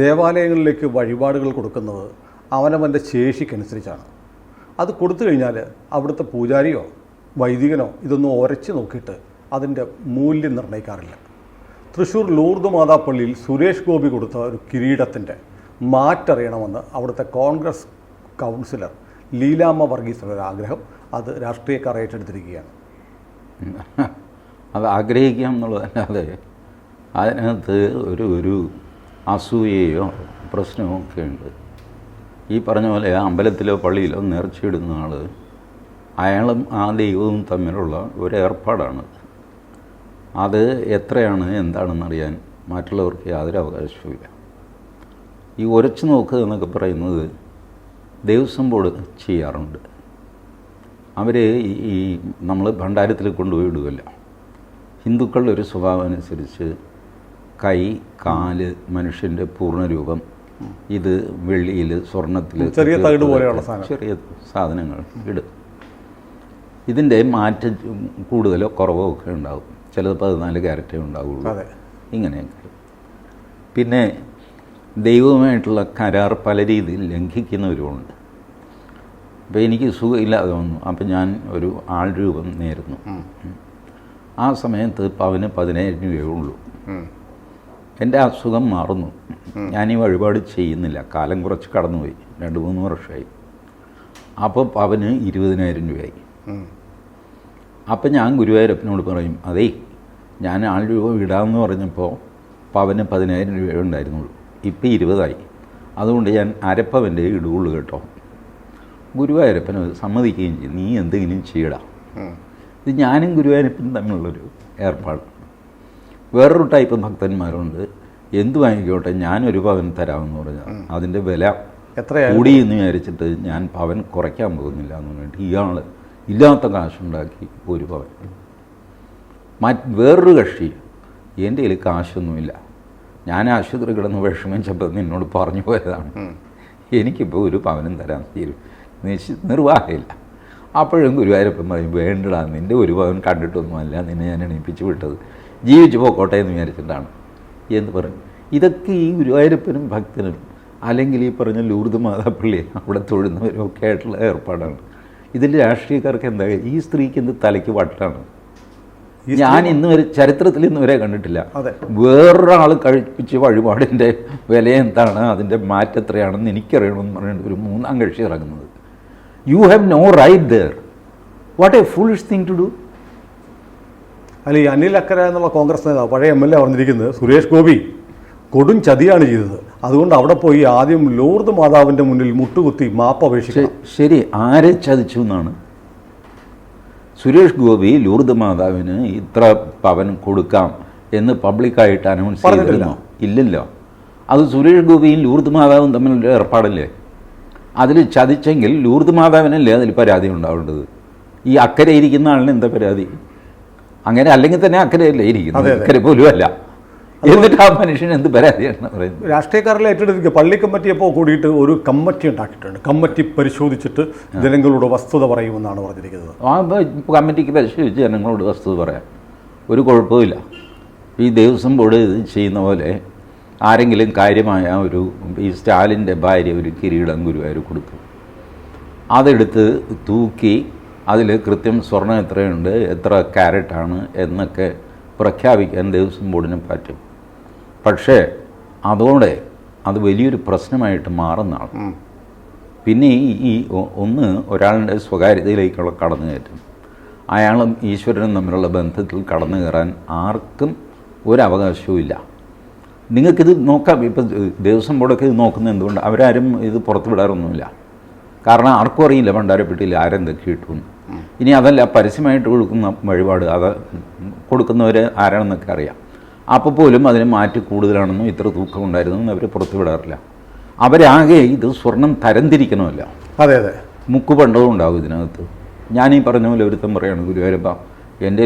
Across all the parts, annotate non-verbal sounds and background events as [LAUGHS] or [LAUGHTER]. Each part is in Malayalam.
ദേവാലയങ്ങളിലേക്ക് വഴിപാടുകൾ കൊടുക്കുന്നത് അവനവന്റെ ശേഷിക്കനുസരിച്ചാണ്. അത് കൊടുത്തു കഴിഞ്ഞാൽ അവിടുത്തെ പൂജാരിയോ വൈദികനോ ഇതൊന്നും ഉരച്ച് നോക്കിയിട്ട് അതിന്റെ മൂല്യം നിർണയിക്കാറില്ല. തൃശ്ശൂർ ലൂർദ് മാതാപ്പള്ളിയിൽ സുരേഷ് ഗോപി കൊടുത്ത ഒരു കിരീടത്തിന്റെ മാറ്ററിയണമെന്ന് അവിടുത്തെ കോൺഗ്രസ് കൗൺസിലർ ലീലാമ്മ വർഗീസിന്റെ ഒരു ആഗ്രഹം അത് രാഷ്ട്രീയക്കാർ ഏറ്റെടുത്തിരിക്കുകയാണ്. അത് ആഗ്രഹിക്കാം എന്നുള്ളതല്ലാതെ അതിനകത്ത് ഒരു ഒരു അസൂയയോ പ്രശ്നമോ ഒക്കെ ഉണ്ട് ഈ പറഞ്ഞ പോലെ അമ്പലത്തിലോ പള്ളിയിലോ നേർച്ചയിടുന്ന ആൾ അയാളും ആ ദൈവവും തമ്മിലുള്ള ഒരു ഏർപ്പാടാണ് അത് എത്രയാണ് എന്താണെന്നറിയാൻ മറ്റുള്ളവർക്ക് യാതൊരു അവകാശവുമില്ല. ഈ ഉരച്ചു നോക്കുക എന്നൊക്കെ പറയുന്നത് ദേവസ്വം ബോർഡ് ചെയ്യാറുണ്ട്. അവർ ഈ നമ്മൾ ഭണ്ഡാരത്തിൽ കൊണ്ടുപോയി ഇടുമല്ലോ ഹിന്ദുക്കളുടെ ഒരു സ്വഭാവം അനുസരിച്ച് കൈ കാൽ മനുഷ്യന്റെ പൂർണരൂപം. ഇത് വെള്ളിയിൽ സ്വർണത്തിൽ ചെറിയ തകിട് പോലെയുള്ള. ചെറിയ സാധനങ്ങൾ ഇടും. ഇതിന്റെ മാറ്റ കൂടുതലോ കുറവോ ഒക്കെ ഉണ്ടാവും. ചിലത് പതിനാല് ക്യാരറ്റേ ഉണ്ടാവുള്ളൂ. ഇങ്ങനെയൊക്കെ. പിന്നെ ദൈവവുമായിട്ടുള്ള കരാർ പല രീതിയിൽ ലംഘിക്കുന്നവരുമുണ്ട്. അപ്പോൾ എനിക്ക് സുഖമില്ലാതെ വന്നു. അപ്പം ഞാൻ ഒരു ആൾ രൂപം നേരുന്നു. ആ സമയത്ത് പവന് പതിനേഴ് രൂപയേ ഉള്ളൂ. എന്റെ അസുഖം മാറുന്നു. ഞാൻ ഈ വഴിപാട് ചെയ്യുന്നില്ല. കാലം കുറച്ച് കടന്നുപോയി. രണ്ട് മൂന്ന് വർഷമായി. അപ്പോൾ അവന് ഇരുപതിനായിരം രൂപയായി. അപ്പം ഞാൻ ഗുരുവായൂരപ്പനോട് പറയും അതേ ഞാൻ ആൾ രൂപ വിടാമെന്ന് പറഞ്ഞപ്പോൾ പവന് പതിനായിരം രൂപ ഉണ്ടായിരുന്നുള്ളൂ. ഇപ്പം ഇരുപതായി. അതുകൊണ്ട് ഞാൻ അരപ്പവന്റെ ഇടുകയുള്ളൂ കേട്ടോ. ഗുരുവായൂരപ്പൻ അത് സമ്മതിക്കുകയും ചെയ്യും നീ എന്തെങ്കിലും ചെയ്യടാ. ഇത് ഞാനും ഗുരുവായൂരപ്പനും തമ്മിലുള്ളൊരു ഏർപ്പാട്. വേറൊരു ടൈപ്പ് ഭക്തന്മാരുണ്ട്. എന്ത് വാങ്ങിക്കോട്ടെ ഞാനൊരു പവൻ തരാമെന്ന് പറഞ്ഞാൽ അതിന്റെ വില കൂടി എന്ന് വിചാരിച്ചിട്ട് ഞാൻ പവൻ കുറയ്ക്കാൻ പോകുന്നില്ല എന്ന് പറഞ്ഞിട്ട് ഇയാൾ ഇല്ലാത്ത കാശുണ്ടാക്കി ഒരു പവൻ. മറ്റ് വേറൊരു കക്ഷി എന്റെ കയ്യിൽ കാശൊന്നുമില്ല. ഞാൻ ആശുപത്രി കിടന്ന് വിഷമിച്ചപ്പോൾ നിന്നോട് പറഞ്ഞു പോയതാണ്. എനിക്കിപ്പോൾ ഒരു പവനും തരാൻ തീരും നിർവാഹമില്ല അപ്പോഴും ഗുരുവായൂരപ്പൻ പറയും വേണ്ടടാ നിന്റെ ഒരു പവൻ കണ്ടിട്ടൊന്നുമല്ല. നിന്നെ ഞാൻ എണീപ്പിച്ച് വിട്ടത്. ജീവിച്ചു പോക്കോട്ടെ എന്ന് വിചാരിച്ചിട്ടാണ്. എന്ന് പറഞ്ഞു. ഇതൊക്കെ ഈ ഗുരുവായൂരപ്പനും ഭക്തനും അല്ലെങ്കിൽ ഈ പറഞ്ഞ ലൂർദ് മാതാപ്പള്ളി അവിടെ തൊഴുന്നവരും ഒക്കെ ആയിട്ടുള്ള ഏർപ്പാടാണ്. ഇതിൽ രാഷ്ട്രീയക്കാർക്ക് എന്താ ഈ സ്ത്രീക്ക് എന്ത് തലയ്ക്ക് വട്ടാണ്? ഞാൻ ഇന്ന് വരെ ചരിത്രത്തിൽ ഇന്ന് വരെ കണ്ടിട്ടില്ല. അതെ. വേറൊരാൾ കഴിപ്പിച്ച് വഴിപാടിന്റെ വില എന്താണ്? അതിന്റെ മാറ്റം എത്രയാണെന്ന് എനിക്കറിയണമെന്ന് പറഞ്ഞിട്ട് ഒരു മൂന്നാം കക്ഷി ഇറങ്ങുന്നത്. You have no right there what a full thing to do അല്ല ഈ അനിൽ അക്കര എന്നുള്ള കോൺഗ്രസ് നേതാവ് പഴയ എം എൽ എ പറഞ്ഞിരിക്കുന്നത് സുരേഷ് ഗോപി കൊടും ചതിയാണ് ചെയ്തത്. അതുകൊണ്ട് അവിടെ പോയി ആദ്യം ലോർദ് മാതാവിന്റെ മുന്നിൽ മുട്ടുകുത്തി മാപ്പ് അപേക്ഷിച്ചു ശരി ആരെ ചതിച്ചു എന്നാണ്? സുരേഷ് ഗോപി ലൂർദ് മാതാവിന് ഇത്ര പവൻ കൊടുക്കാം എന്ന് പബ്ലിക്കായിട്ട് അനൗൺസ്. ചെയ്തിരുന്നോ? ഇല്ലല്ലോ. അത് സുരേഷ് ഗോപിയും ലൂർദ് മാതാവും തമ്മിലുള്ള ഏർപ്പാടല്ലേ? അതിൽ ചതിച്ചെങ്കിൽ ലൂർദ് മാതാവിനല്ലേ അതിൽ പരാതി ഉണ്ടാവേണ്ടത്? ഈ അക്കരയിരിക്കുന്ന ആളിന് എന്താ പരാതി? അങ്ങനെ അല്ലെങ്കിൽ തന്നെ അക്കരയല്ലേ ഇരിക്കുന്നത്. അക്കരെ പോലും അല്ല. എന്നിട്ട് ആ മനുഷ്യൻ എന്ത് പരാതിയാണ് പറയുന്നത്? രാഷ്ട്രീയക്കാരെല്ലാം ഏറ്റെടുത്തിരിക്കുക. പള്ളി കമ്മിറ്റിയപ്പോൾ കൂടിയിട്ട് ഒരു കമ്മിറ്റി ഉണ്ടാക്കിയിട്ടുണ്ട്. കമ്മിറ്റി പരിശോധിച്ചിട്ട് ജനങ്ങളോട് വസ്തുത പറയുമെന്നാണ് പറഞ്ഞിരിക്കുന്നത്. ആ കമ്മിറ്റിക്ക് പരിശോധിച്ച് ജനങ്ങളോട് വസ്തുത പറയാം. ഒരു കുഴപ്പമില്ല ഈ ദേവസ്വം ബോർഡ് ഇത് ചെയ്യുന്ന പോലെ ആരെങ്കിലും കാര്യമായ ഒരു ഈ സ്റ്റാലിന്റെ ഭാര്യ ഒരു കിരീടം ഗുരുവായൂർ കൊടുക്കും. അതെടുത്ത് തൂക്കി അതിൽ കൃത്യം സ്വർണം എത്രയുണ്ട് എത്ര ക്യാരറ്റാണ് എന്നൊക്കെ പ്രഖ്യാപിക്കാൻ ദേവസ്വം ബോർഡിന് പറ്റും. പക്ഷേ അതോടെ അത് വലിയൊരു പ്രശ്നമായിട്ട് മാറുന്നതാണ് പിന്നെ ഈ ഒന്ന് ഒരാളുടെ സ്വകാര്യതയിലേക്കുള്ള കടന്നു കയറ്റം അയാളും ഈശ്വരനും തമ്മിലുള്ള ബന്ധത്തിൽ കടന്നു കയറാൻ ആർക്കും ഒരവകാശവും ഇല്ല. നിങ്ങൾക്കിത് നോക്കാം. ഇപ്പം ദേവസ്വം ബോർഡൊക്കെ ഇത് നോക്കുന്നത് എന്തുകൊണ്ട്? അവരാരും ഇത് പുറത്തുവിടാറൊന്നുമില്ല. കാരണം ആർക്കും അറിയില്ല ഭണ്ഡാരപ്പെട്ടിയിൽ ആരെന്തൊക്കെ ഇട്ടുമെന്ന് ഇനി അതല്ല പരസ്യമായിട്ട് കൊടുക്കുന്ന വഴിപാട് അത് കൊടുക്കുന്നവർ ആരാണെന്നൊക്കെ അറിയാം. അപ്പോൾ പോലും അതിന് മാറ്റി കൂടുതലാണെന്നും ഇത്ര തൂക്കം ഉണ്ടായിരുന്നെന്നും അവർ പുറത്തു വിടാറില്ല. അവരാകെ ഇത് സ്വർണം തരംതിരിക്കണമല്ല. അതെ അതെ. മുക്കുപണ്ടവും ഉണ്ടാകും ഇതിനകത്ത്. ഞാൻ ഈ പറഞ്ഞ പോലെ ഒരുത്തം പറയാണ് ഗുരുവായൂരപ്പ എന്റെ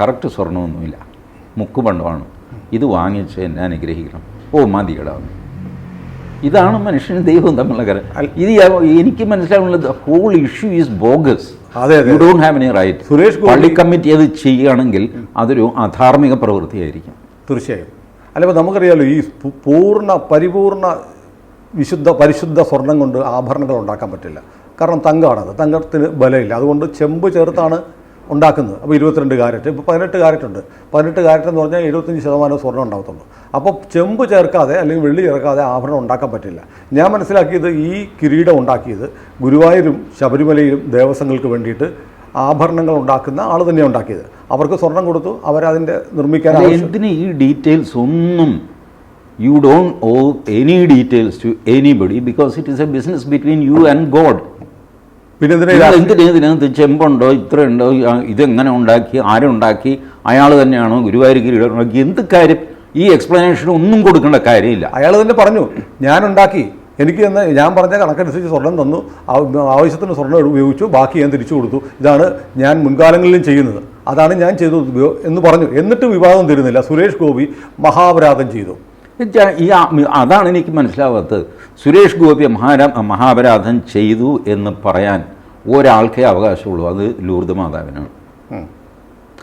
കറക്റ്റ് സ്വർണമൊന്നുമില്ല. മുക്കുപണ്ടമാണ് ഇത് വാങ്ങിച്ച് എന്നെ അനുഗ്രഹിക്കണം. ഓ മതികടാ ഇതാണ് മനുഷ്യനും ദൈവവും തമ്മിലുള്ള കാര്യം ഇത് എനിക്ക് മനസ്സിലാവുന്നത് whole issue is bogus you don't have any right Suresh പള്ളി കമ്മിറ്റി അത് ചെയ്യുകയാണെങ്കിൽ അതൊരു അധാർമിക പ്രവൃത്തിയായിരിക്കും. തീർച്ചയായും. അല്ല ഇപ്പോൾ നമുക്കറിയാലോ ഈ പൂർണ പരിപൂർണ വിശുദ്ധ പരിശുദ്ധ സ്വർണം കൊണ്ട് ആഭരണങ്ങൾ ഉണ്ടാക്കാൻ പറ്റില്ല. കാരണം തങ്കമാണത്. തങ്കത്തിന് ബലമില്ല. അതുകൊണ്ട് ചെമ്പ് ചേർത്താണ് ഉണ്ടാക്കുന്നത്. അപ്പോൾ ഇരുപത്തിരണ്ട് കാരറ്റ്. ഇപ്പോൾ പതിനെട്ട് കാരറ്റ് ഉണ്ട്. പതിനെട്ട് കാരറ്റ് എന്ന് പറഞ്ഞാൽ എഴുപത്തഞ്ച് ശതമാനം സ്വർണം ഉണ്ടാകത്തുള്ളൂ. അപ്പോൾ ചെമ്പ് ചേർക്കാതെ അല്ലെങ്കിൽ വെള്ളി ചേർക്കാതെ ആഭരണം ഉണ്ടാക്കാൻ പറ്റില്ല. ഞാൻ മനസ്സിലാക്കിയത് ഈ കിരീടം ഉണ്ടാക്കിയത് ഗുരുവായൂരും ശബരിമലയിലും ദേവസ്വങ്ങൾക്ക് വേണ്ടിയിട്ട് ആഭരണങ്ങൾ ഉണ്ടാക്കുന്ന ആൾ തന്നെ ഉണ്ടാക്കിയത്. അവർക്ക് സ്വർണം കൊടുത്തു. അവരതിന്റെ നിർമ്മിക്കാൻ എന്തിന് ഈ ഡീറ്റെയിൽസ് ഒന്നും you don't owe any details to anybody because it is a business between you and God പിന്നെ എന്തിനാ ഇതിനകത്ത് ചെമ്പുണ്ടോ ഇത്രയുണ്ടോ ഇതെങ്ങനെ ഉണ്ടാക്കി ആരുണ്ടാക്കി അയാൾ തന്നെയാണോ ഗുരുവായൂർ കിരീടം ഉണ്ടാക്കി എന്ത് കാര്യം? ഈ എക്സ്പ്ലനേഷൻ ഒന്നും കൊടുക്കേണ്ട കാര്യമില്ല. അയാൾ തന്നെ പറഞ്ഞു ഞാനുണ്ടാക്കി. എനിക്ക് തന്നെ ഞാൻ പറഞ്ഞ കണക്കനുസരിച്ച് സ്വർണം തന്നു ആവശ്യത്തിന് സ്വർണം ഉപയോഗിച്ചു ബാക്കി ഞാൻ തിരിച്ചു കൊടുത്തു. ഇതാണ് ഞാൻ മുൻകാലങ്ങളിലും ചെയ്യുന്നത്. അതാണ് ഞാൻ ചെയ്തത് എന്ന് പറഞ്ഞു. എന്നിട്ട് വിവാദം തരുന്നില്ല. സുരേഷ് ഗോപി മഹാപരാധം ചെയ്തു. ഈ അതാണ് എനിക്ക് മനസ്സിലാവാത്തത്. സുരേഷ് ഗോപി മഹാരാ മഹാപരാധം ചെയ്തു എന്ന് പറയാൻ ഒരാൾക്കേ അവകാശമുള്ളൂ. അത് ലൂർദ് മാതാവിനാണ്.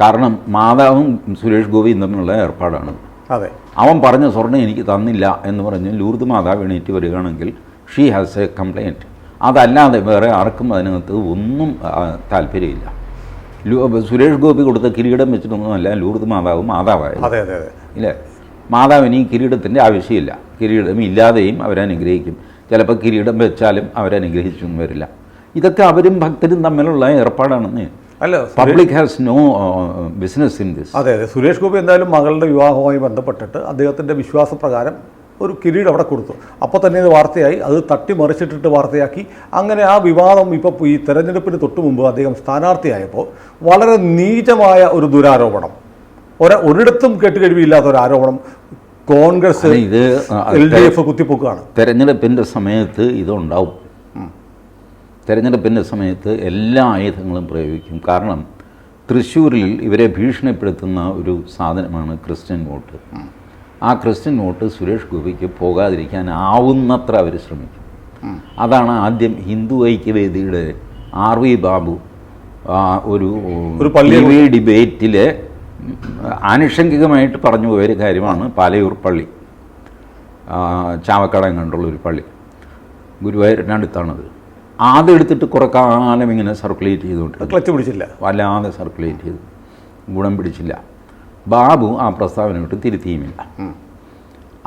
കാരണം മാതാവും സുരേഷ് ഗോപിയും തമ്മിലുള്ള ഏർപ്പാടാണ്. അതെ. അവൻ പറഞ്ഞ സ്വർണം എനിക്ക് തന്നില്ല എന്ന് പറഞ്ഞ് ലൂർദ് മാതാവ് എണീറ്റ് വരികയാണെങ്കിൽ ഷീ ഹാസ് എ കംപ്ലൈന്റ് അതല്ലാതെ വേറെ ആർക്കും അതിനകത്ത് ഒന്നും താല്പര്യമില്ല. സുരേഷ് ഗോപി കൊടുത്ത കിരീടം വെച്ചിട്ടൊന്നുമല്ല ലൂർദ് മാതാവ് മാതാവായത്. അതെ അതെ അതെ. ഇല്ലേ? മാതാവിന് ഈ കിരീടത്തിന്റെ ആവശ്യമില്ല. കിരീടം ഇല്ലാതെയും അവരനുഗ്രഹിക്കും ചിലപ്പോൾ കിരീടം വെച്ചാലും അവരനുഗ്രഹിച്ചും വരില്ല. ഇതൊക്കെ അവരും ഭക്തരും തമ്മിലുള്ള ഏർപ്പാടാണെന്ന്. അല്ല public has no business in this അതെ അതെ. സുരേഷ് ഗോപി എന്തായാലും മകളുടെ വിവാഹവുമായി ബന്ധപ്പെട്ടിട്ട് അദ്ദേഹത്തിന്റെ വിശ്വാസപ്രകാരം ഒരു കിരീടം അവിടെ കൊടുത്തു. അപ്പോൾ തന്നെ ഇത് വാർത്തയായി. അത് തട്ടിമറിച്ചിട്ടിട്ട് വാർത്തയാക്കി. അങ്ങനെ ആ വിവാദം ഇപ്പോൾ ഈ തെരഞ്ഞെടുപ്പിന് തൊട്ട് മുമ്പ് അദ്ദേഹം സ്ഥാനാർത്ഥിയായപ്പോൾ വളരെ നീചമായ ഒരു ദുരാരോപണം. ഒരിടത്തും കേട്ടുകഴിവില്ലാത്ത ഒരു ആരോപണം കോൺഗ്രസ് ഇത് എൽ ഡി എഫ് കുത്തിപ്പൊക്കുകയാണ്. തെരഞ്ഞെടുപ്പിന്റെ സമയത്ത് ഇതുണ്ടാവും. തെരഞ്ഞെടുപ്പിന്റെ സമയത്ത് എല്ലാ ആയുധങ്ങളും പ്രയോഗിക്കും. കാരണം തൃശ്ശൂരിൽ ഇവരെ ഭീഷണിപ്പെടുത്തുന്ന ഒരു സാധനമാണ് ക്രിസ്ത്യൻ വോട്ട്. ആ ക്രിസ്ത്യൻ വോട്ട് സുരേഷ് ഗോപിക്ക് പോകാതിരിക്കാൻ ആവുന്നത്ര അവർ ശ്രമിക്കും. അതാണ് ആദ്യം ഹിന്ദു ഐക്യവേദിയുടെ ആർ വി ബാബു ഒരു ഒരു ആനുഷംഗികമായിട്ട് പറഞ്ഞു പോയൊരു കാര്യമാണ് പാലയൂർ പള്ളി. ചാവക്കടം കണ്ടുള്ള ഒരു പള്ളി. ഗുരുവായൂരിനടുത്താണത് ആദ്യം എടുത്തിട്ട് കുറേ കാലം ഇങ്ങനെ സർക്കുലേറ്റ് ചെയ്തുകൊണ്ട് ക്ലച്ച് പിടിച്ചില്ല. വല്ലാതെ സർക്കുലേറ്റ് ചെയ്തു. ഗുണം പിടിച്ചില്ല. ബാബു ആ പ്രസ്താവന വിട്ട് തിരുത്തിയുമില്ല.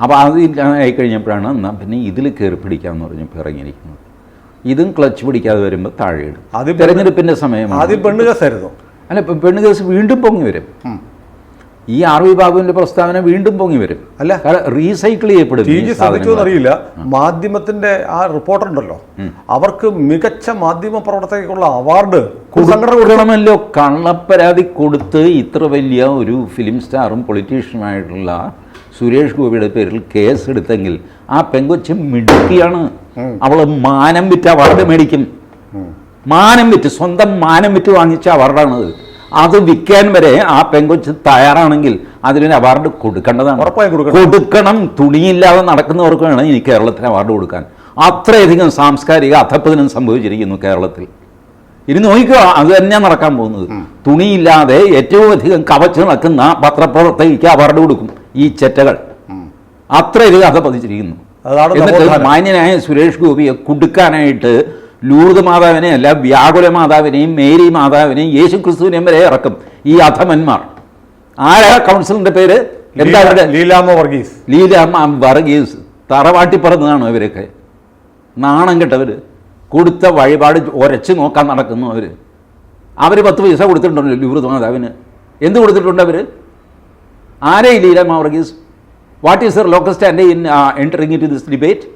അപ്പോൾ അത് ആയി കഴിഞ്ഞപ്പോഴാണ് എന്നാൽ പിന്നെ ഇതിൽ കയറി പിടിക്കാമെന്ന് പറഞ്ഞപ്പോൾ ഇറങ്ങിയിരിക്കുന്നത്. ഇതും ക്ലച്ച് പിടിക്കാതെ വരുമ്പോൾ താഴെ ഇടും. ആദ്യം തെരഞ്ഞെടുപ്പിന്റെ സമയമാണ്. ആദ്യം പെണ്ണു കേസായിരുന്നു. അല്ല പെണ്ണ് കേസ് വീണ്ടും പൊങ്ങി വരും. ഈ ആർ വി ബാബുവിന്റെ പ്രസ്താവന വീണ്ടും പൊങ്ങി വരും. അല്ല. റീസൈക്കിൾ ചെയ്യപ്പെടും അറിയില്ല. മാധ്യമത്തിന്റെ ആ റിപ്പോർട്ടർ ഉണ്ടല്ലോ. അവർക്ക് മികച്ച മാധ്യമ പ്രവർത്തകർക്കുള്ള അവാർഡ് കൊടുക്കണമല്ലോ. കള്ളപ്പരാതി കൊടുത്ത് ഇത്ര വലിയ ഒരു ഫിലിം സ്റ്റാറും പൊളിറ്റീഷ്യനുമായിട്ടുള്ള സുരേഷ് ഗോപിയുടെ പേരിൽ കേസ് എടുത്തെങ്കിൽ ആ പെങ്കൊച്ച് മിടുക്കിയാണ്. അവൾ മാനം വിറ്റ് അവാർഡ് മേടിക്കും. മാനം വിറ്റ് സ്വന്തം മാനം വിറ്റ് വാങ്ങിച്ച അവാർഡാണത്. അത് വിൽക്കാൻ വരെ ആ പെങ്കൊച്ച് തയ്യാറാണെങ്കിൽ അതിനൊരു അവാർഡ് കൊടുക്കേണ്ടതാണ്. ഉറപ്പായും കൊടുക്കണം. തുണിയില്ലാതെ നടക്കുന്നവർക്ക് വേണം ഇനി കേരളത്തിന് അവാർഡ് കൊടുക്കാൻ. അത്രയധികം സാംസ്കാരിക അധപ്പതനം സംഭവിച്ചിരിക്കുന്നു കേരളത്തിൽ. ഇനി നോക്കിക്കോ അത് തന്നെയാണ് നടക്കാൻ പോകുന്നത്. തുണിയില്ലാതെ ഏറ്റവും അധികം കവച്ച് നടക്കുന്ന പത്രപ്രവർത്തകയ്ക്ക് അവാർഡ് കൊടുക്കും ഈ ചെറ്റകൾ. അത്രയധികം അധപ്പതിച്ചിരിക്കുന്നു. എന്നിട്ട് മാന്യനായ സുരേഷ് ഗോപിയെ കുടുക്കാനായിട്ട് ലൂർദ് മാതാവിനെ അല്ല വ്യാകുല മാതാവിനെയും മേരി മാതാവിനെയും യേശു ക്രിസ്തുവിനെയും വരെ ഇറക്കും ഈ അധമന്മാർ. ആരാ കൗൺസിലിന്റെ പേര്? എന്താ വർഗീസ്. ലീലാമ്മ വർഗീസ്. തറവാട്ടി പറന്നതാണ് അവരൊക്കെ നാണം കെട്ടവർ കൊടുത്ത വഴിപാട് ഒരച്ച് നോക്കാൻ നടക്കുന്നു അവർ അവർ പത്ത് പൈസ കൊടുത്തിട്ടുണ്ടല്ലോ ലൂർദ് മാതാവിന്? എന്ത് കൊടുത്തിട്ടുണ്ട് അവർ ആരേ Leelama Leelamma Varghese? What is their local stand in entering into this debate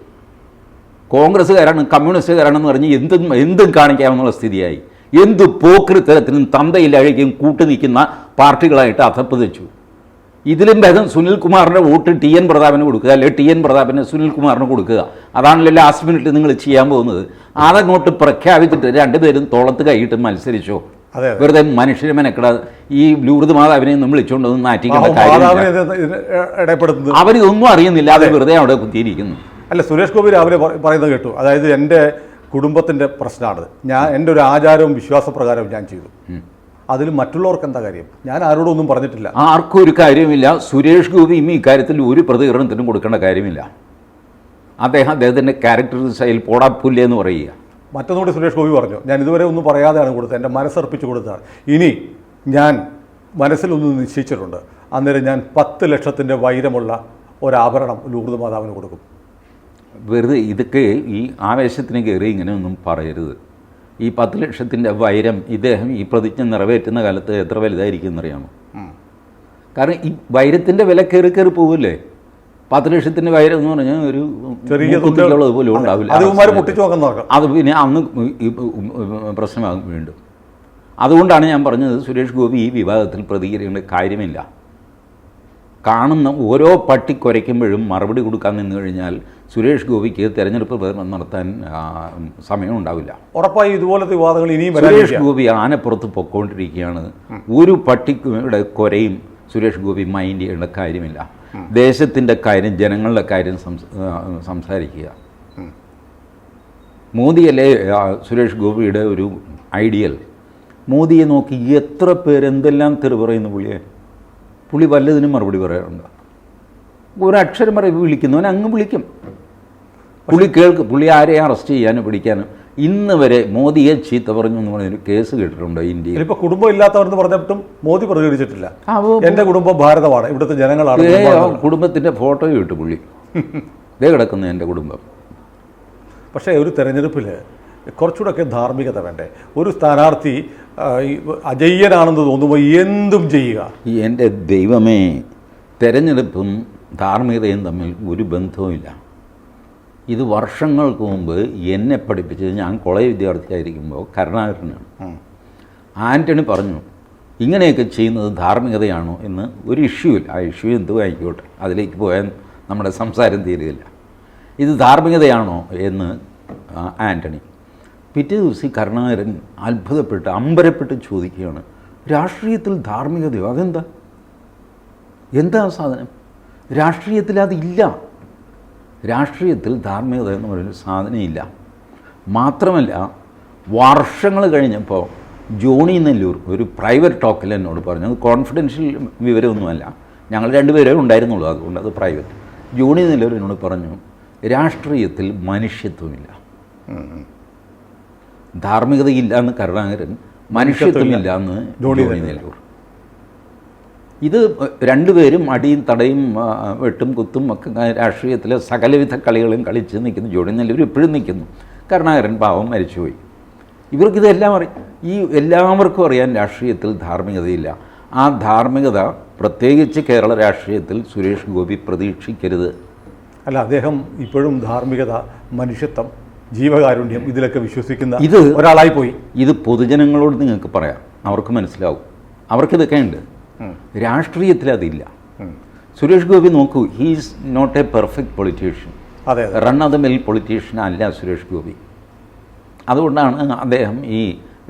കോൺഗ്രസ്സുകാരാണ് കമ്മ്യൂണിസ്റ്റുകാരാണെന്ന് പറഞ്ഞ് എന്തും എന്തും കാണിക്കാമെന്നുള്ള സ്ഥിതിയായി. എന്ത് പോക്രിത്തരത്തിനും തന്തയിലഴകിയും കൂട്ടു നിൽക്കുന്ന പാർട്ടികളായിട്ട് അധപ്പതിച്ചു ഇതിലും ഭേദം സുനിൽ കുമാറിന്റെ വോട്ട് ടി എൻ പ്രതാപന് കൊടുക്കുക അല്ലെങ്കിൽ ടി എൻ പ്രതാപന് സുനിൽ കുമാറിന് കൊടുക്കുക. അതാണല്ലോ ലാസ്റ്റ് മിനിറ്റ് നിങ്ങൾ ചെയ്യാൻ പോകുന്നത്. അതങ്ങോട്ട് പ്രഖ്യാപിച്ചിട്ട് രണ്ടുപേരും തോളത്ത് കൈയിട്ട് മത്സരിച്ചോ. വെറുതെ മനുഷ്യരെ മെനക്കെട. ഈ ലൂർദ് മാതാവിനെ നമ്മൾ വിളിച്ചുകൊണ്ടൊന്നും നാറ്റിക്കേണ്ട കാര്യം അവരിതൊന്നും അറിയുന്നില്ല അത്. വെറുതെ അവിടെ കുത്തിയിരിക്കുന്നു. അല്ല സുരേഷ് ഗോപി രാവിലെ പറയുന്നത് കേട്ടു. അതായത് എന്റെ കുടുംബത്തിന്റെ പ്രശ്നമാണത്. ഞാൻ എന്റെ ഒരു ആചാരവും വിശ്വാസപ്രകാരവും ഞാൻ ചെയ്തു. അതിൽ മറ്റുള്ളവർക്ക് എന്താ കാര്യം? ഞാൻ ആരോടും ഒന്നും പറഞ്ഞിട്ടില്ല. ആർക്കും ഒരു കാര്യമില്ല. സുരേഷ് ഗോപി ഈ കാര്യത്തിൽ ഒരു പ്രതികരണത്തിനും കൊടുക്കേണ്ട കാര്യമില്ല. അദ്ദേഹം അദ്ദേഹത്തിന്റെ ക്യാരക്ടർ സ്റ്റൈൽ പോടാപ്പുല്ല എന്ന് പറയുക. മറ്റൊന്നുകൂടി സുരേഷ് ഗോപി പറഞ്ഞു. ഞാൻ ഇതുവരെ ഒന്നും പറയാതെയാണ് കൊടുത്തത്. എന്റെ മനസ്സർപ്പിച്ച് കൊടുത്തതാണ്. ഇനി ഞാൻ മനസ്സിലൊന്ന് നിശ്ചയിച്ചിട്ടുണ്ട്. അന്നേരം ഞാൻ പത്ത് ലക്ഷത്തിന്റെ വൈരമുള്ള ഒരാഭരണം ലൂർദ് മാതാവിന് കൊടുക്കും. വെറുതെ ഇതൊക്കെ ഈ ആവേശത്തിന് കയറി ഇങ്ങനെയൊന്നും പറയരുത്. ഈ പത്ത് ലക്ഷത്തിന്റെ വൈരം ഇദ്ദേഹം ഈ പ്രതിജ്ഞ നിറവേറ്റുന്ന കാലത്ത് എത്ര വലുതായിരിക്കും എന്നറിയാമോ? കാരണം ഈ വൈരത്തിന്റെ വില കയറി കയറി പോകില്ലേ പത്ത് ലക്ഷത്തിന്റെ വൈരം എന്ന് പറഞ്ഞാൽ ഒരു ചെറിയ കുട്ടികളുള്ളത് പോലും ഉണ്ടാവില്ല. അത് പിന്നെ അന്ന് പ്രശ്നമാകും വീണ്ടും. അതുകൊണ്ടാണ് ഞാൻ പറഞ്ഞത് സുരേഷ് ഗോപി ഈ വിവാദത്തിൽ പ്രതികരിക്കേണ്ട കാര്യമില്ല. കാണുന്ന ഓരോ പട്ടി കുരയ്ക്കുമ്പോഴും മറുപടി കൊടുക്കാൻ നിന്ന് കഴിഞ്ഞാൽ സുരേഷ് ഗോപിക്ക് തെരഞ്ഞെടുപ്പ് നടത്താൻ സമയം ഉണ്ടാവില്ല. ഉറപ്പായി ഇതുപോലത്തെ വിവാദങ്ങൾ ഇനിയും സുരേഷ് ഗോപി ആനപ്പുറത്ത് പൊക്കോണ്ടിരിക്കുകയാണ്. ഒരു പട്ടിയുടെ കൊരയും സുരേഷ് ഗോപി മൈൻഡ് ചെയ്യേണ്ട കാര്യമില്ല. ദേശത്തിന്റെ കാര്യം ജനങ്ങളുടെ കാര്യം സംസാരിക്കുക. മോദിയല്ലേ സുരേഷ് ഗോപിയുടെ ഒരു ഐഡിയൽ മോദിയെ നോക്കി എത്ര പേരെന്തെല്ലാം തെറി പറയുന്നു പുള്ളിയെ? പുള്ളി വല്ലതിനും മറുപടി പറയാറുണ്ട്. ഒരക്ഷരം അക്ഷരം പറയും വിളിക്കുന്നവൻ അങ്ങ് വിളിക്കും. പുള്ളി കേൾക്ക് പുള്ളി ആരെയും അറസ്റ്റ് ചെയ്യാനും പിടിക്കാനും. ഇന്ന് വരെ മോദിയെ ചീത്ത പറഞ്ഞു എന്ന് പറഞ്ഞൊരു കേസ് കേട്ടിട്ടുണ്ടോ ഇന്ത്യയിൽ? ഇപ്പൊ കുടുംബം ഇല്ലാത്തവരെന്ന് പറഞ്ഞിട്ടും മോദി പ്രതികരിച്ചിട്ടില്ല. എന്റെ കുടുംബം ഭാരതമാണ് ഇവിടുത്തെ ജനങ്ങളാണ് കുടുംബത്തിന്റെ. ഫോട്ടോയും ഇട്ട് പുള്ളി. ഇതേ കിടക്കുന്നു എന്റെ കുടുംബം. പക്ഷേ ഒരു തെരഞ്ഞെടുപ്പിൽ കുറച്ചുകൂടെയൊക്കെ ധാർമ്മികത വേണ്ടേ? ഒരു സ്ഥാനാർത്ഥി അജയ്യനാണെന്ന് തോന്നുമ്പോൾ എന്തും ചെയ്യുക? എന്റെ ദൈവമേ തെരഞ്ഞെടുപ്പും ധാർമ്മികതയും തമ്മിൽ ഒരു ബന്ധവുമില്ല. ഇത് വർഷങ്ങൾക്ക് മുമ്പ് എന്നെ പഠിപ്പിച്ചത് ഞാൻ കോളേജ് വിദ്യാർത്ഥിയായിരിക്കുമ്പോൾ കരുണാകരനാണ്. ആന്റണി പറഞ്ഞു ഇങ്ങനെയൊക്കെ ചെയ്യുന്നത് ധാർമ്മികതയാണോ? എന്ന് ഒരു ഇഷ്യൂ ഇല്ല. ആ ഇഷ്യൂ എന്തും ആയിക്കോട്ടെ അതിലേക്ക് പോയാൽ നമ്മുടെ സംസാരം തീരുകയില്ല. ഇത് ധാർമ്മികതയാണോ? എന്ന് ആന്റണി പിറ്റേ ദിവസം കരുണാകരൻ അത്ഭുതപ്പെട്ട് അമ്പരപ്പെട്ട് ചോദിക്കുകയാണ് രാഷ്ട്രീയത്തിൽ ധാർമ്മികതയോ? അതെന്താ? എന്താ സാധനം? രാഷ്ട്രീയത്തിൽ അതില്ല രാഷ്ട്രീയത്തിൽ ധാർമ്മികത എന്ന് പറയുന്ന സാധനമില്ല മാത്രമല്ല വർഷങ്ങൾ കഴിഞ്ഞപ്പോൾ ജോണി നെല്ലൂർ ഒരു പ്രൈവറ്റ് ടോക്കിൽ എന്നോട് പറഞ്ഞു. അത് കോൺഫിഡൻഷ്യൽ വിവരമൊന്നുമല്ല. ഞങ്ങൾ രണ്ടുപേരേ ഉണ്ടായിരുന്നുള്ളൂ അതുകൊണ്ട് അത് പ്രൈവറ്റ് ജോണി നെല്ലൂർ എന്നോട് പറഞ്ഞു രാഷ്ട്രീയത്തിൽ മനുഷ്യത്വമില്ല. ധാർമ്മികതയില്ല എന്ന് കരുണാകരൻ മനുഷ്യത്വമില്ല. എന്ന് ജോണി ജോണി നെല്ലൂർ. ഇത് രണ്ടുപേരും അടിയും തടയും വെട്ടും കുത്തും ഒക്കെ രാഷ്ട്രീയത്തിലെ സകലവിധ കളികളും കളിച്ച് നിൽക്കുന്നു. ജോഡി നെല്ലൂർ ഇപ്പോഴും നിൽക്കുന്നു. കരുണാകരൻ പാവം മരിച്ചുപോയി. ഇവർക്കിതെല്ലാം അറിയാം ഈ എല്ലാവർക്കും അറിയാൻ രാഷ്ട്രീയത്തിൽ ധാർമ്മികതയില്ല. ആ ധാർമ്മികത പ്രത്യേകിച്ച് കേരള രാഷ്ട്രീയത്തിൽ സുരേഷ് ഗോപി പ്രതീക്ഷിക്കരുത്. അല്ല അദ്ദേഹം ഇപ്പോഴും ധാർമ്മികത മനുഷ്യത്വം ജീവകാരുണ്യം ഇതിലൊക്കെ വിശ്വസിക്കുന്ന ഇത് ഒരാളായി പോയി. ഇത് പൊതുജനങ്ങളോട് നിങ്ങൾക്ക് പറയാം. അവർക്ക് മനസ്സിലാവും. അവർക്കിതൊക്കെ ഉണ്ട്. രാഷ്ട്രീയത്തിൽ അതില്ല സുരേഷ് ഗോപി നോക്കൂ he's not a perfect politician അതെ അതെ. Run of the mill politician അല്ല സുരേഷ് ഗോപി. അതുകൊണ്ടാണ് അദ്ദേഹം ഈ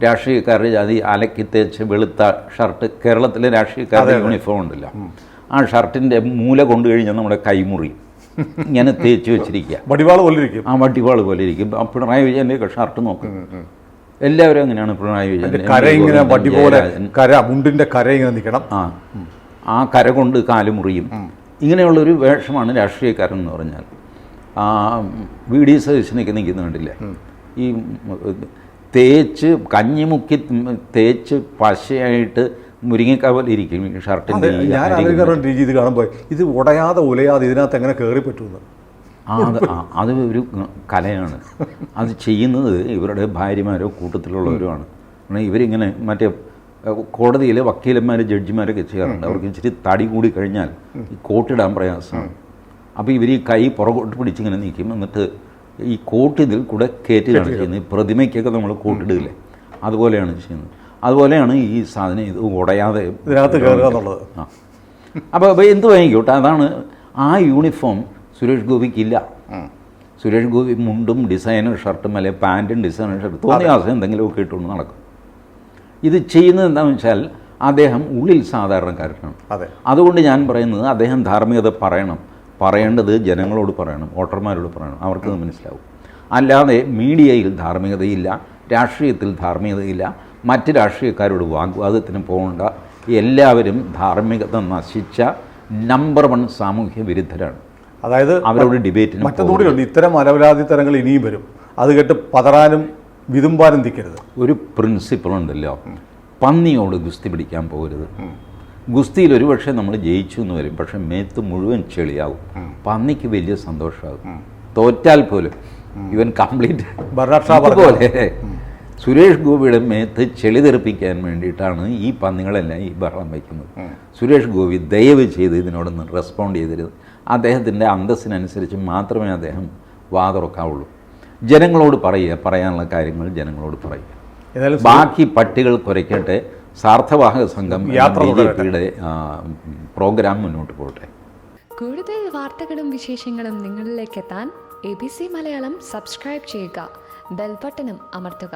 രാഷ്ട്രീയക്കാരുടെ ജാതി അലക്കി തേച്ച് വെളുത്ത ഷർട്ട് കേരളത്തിലെ രാഷ്ട്രീയക്കാരുടെ യൂണിഫോം ഉണ്ടല്ലോ. ആ ഷർട്ടിന്റെ മൂല കൊണ്ടു കഴിഞ്ഞാൽ നമ്മുടെ കൈമുറി. ഇങ്ങനെ തേച്ച് വെച്ചിരിക്കുക [LAUGHS] വടിവാൾ പോലെ ഇരിക്കും. ആ വടിവാൾ പോലെ ഇരിക്കും. പിണറായി വിജയന്റെ ഷർട്ട് നോക്കും. എല്ലാവരും അങ്ങനെയാണ് പിണറായി വിജയൻ. കര ഇങ്ങനെ വടി പോലെ കര മുണ്ടിന്റെ കര ഇങ്ങനെ നിൽക്കണം ആ. ആ കര കൊണ്ട് കാൽ മുറിയും. ഇങ്ങനെയുള്ളൊരു വേഷമാണ് രാഷ്ട്രീയക്കാരൻ എന്ന് പറഞ്ഞാൽ. ആ വി ഡി സതീശനൊക്കെ നിൽക്കുന്ന കണ്ടില്ലേ? ഈ തേച്ച് കഞ്ഞിമുക്കി തേച്ച് പശയായിട്ട് ഈ ഷർട്ടിന്റെ ഞാൻ. ആലോചിക്കാറുണ്ട് രീതി ഇത് കാണുമ്പോൾ. ഇത് ഉടയാതെ ഉലയാതെ ഇതിനകത്ത് എങ്ങനെ കയറി പറ്റുമെന്ന് അത് അത് ഒരു കലയാണ്. അത് ചെയ്യുന്നത് ഇവരുടെ ഭാര്യമാരോ കൂട്ടത്തിലുള്ളവരുമാണ്. ഇവരിങ്ങനെ മറ്റേ കോടതിയിലെ വക്കീലന്മാർ ജഡ്ജിമാരൊക്കെ ചെയ്യാറുണ്ട്. അവർക്ക് ഇച്ചിരി തടി കൂടി കഴിഞ്ഞാൽ ഈ കോട്ടിടാൻ പ്രയാസമാണ്. അപ്പോൾ ഇവർ ഈ കൈ പുറകോട്ട് പിടിച്ചിങ്ങനെ നിൽക്കും എന്നിട്ട് ഈ കോട്ട് ഇതിൽ കൂടെ കയറ്റി ചെയ്യുന്നത്. ഈ പ്രതിമയ്ക്കൊക്കെ നമ്മൾ കോട്ടിടില്ലേ അതുപോലെയാണ് ചെയ്യുന്നത്. അതുപോലെയാണ് ഈ സാധനം ഇത് ഉടയാതെ ഇതിനകത്ത് കയറുക എന്നുള്ളത്. ആ. അപ്പോൾ അപ്പോൾ എന്ത് വാങ്ങിക്കോട്ടെ? അതാണ് ആ യൂണിഫോം സുരേഷ് ഗോപിക്കില്ല. സുരേഷ് ഗോപി മുണ്ടും ഡിസൈനും ഷർട്ടും അല്ലെങ്കിൽ പാന്റും ഡിസൈനും ഷർട്ടും തോന്നിയ ദിവസം എന്തെങ്കിലുമൊക്കെ ഇട്ടുകൊണ്ട് നടക്കും. ഇത് ചെയ്യുന്നത് എന്താണെന്ന് വെച്ചാൽ അദ്ദേഹം ഉള്ളിൽ സാധാരണക്കാരനാണ് അതെ. അതുകൊണ്ട് ഞാൻ പറയുന്നത് അദ്ദേഹം ധാർമ്മികത പറയണം. പറയേണ്ടത് ജനങ്ങളോട് പറയണം. വോട്ടർമാരോട് പറയണം. അവർക്കത് മനസ്സിലാവും. അല്ലാതെ മീഡിയയിൽ ധാർമ്മികതയില്ല രാഷ്ട്രീയത്തിൽ ധാർമ്മികതയില്ല മറ്റ് രാഷ്ട്രീയക്കാരോട് വാഗ്വാദത്തിന് പോകേണ്ട. എല്ലാവരും ധാർമ്മികത നശിച്ച നമ്പർ വൺ സാമൂഹ്യ വിരുദ്ധരാണ്. അതായത് അവരോട് ഡിബേറ്റ് മറ്റൊന്നുകൂടിയുണ്ട് ഇത്തരം അലവലാതി തരങ്ങൾ ഇനിയും വരും. അത് കേട്ട് പതറാനും വിതുമ്പാനും തിക്കരുത് ഒരു പ്രിൻസിപ്പിൾ ഉണ്ടല്ലോ പന്നിയോട് ഗുസ്തി പിടിക്കാൻ പോകരുത്. ഗുസ്തിയിൽ ഒരുപക്ഷെ നമ്മൾ ജയിച്ചു എന്ന് വരും. പക്ഷെ മേത്ത് മുഴുവൻ ചെളിയാവും. പന്നിക്ക് വലിയ സന്തോഷമാകും. തോറ്റാൽ പോലും ഇവൻ കംപ്ലീറ്റ് ഇതുപോലെ. സുരേഷ് ഗോപിയുടെ മേത്ത് ചെളി തെറിപ്പിക്കാൻ വേണ്ടിയിട്ടാണ് ഈ പന്നികളെല്ലാം ഈ ബഹളം വയ്ക്കുന്നത്. സുരേഷ് ഗോപി ദയവ് ചെയ്ത് ഇതിനോടൊന്ന് റെസ്പോണ്ട് ചെയ്തരുത്. അദ്ദേഹത്തിന്റെ അന്തസ്സിനനുസരിച്ച് മാത്രമേ അദ്ദേഹം വാ തുറക്കാവുള്ളൂ ജനങ്ങളോട് പറയുക പറയാനുള്ള കാര്യങ്ങൾ ജനങ്ങളോട് പറയുക. ഏതായാലും ബാക്കി പട്ടികൾ കുരയ്ക്കട്ടെ സാർത്ഥവാഹക സംഘം യാത്ര ബി ജെ പിയുടെ പ്രോഗ്രാം മുന്നോട്ട് പോകട്ടെ. കൂടുതൽ വാർത്തകളും വിശേഷങ്ങളും നിങ്ങളിലേക്ക് എത്താൻ A B C Malayalam subscribe ചെയ്യുക ബെൽബട്ടനും അമർത്തുക.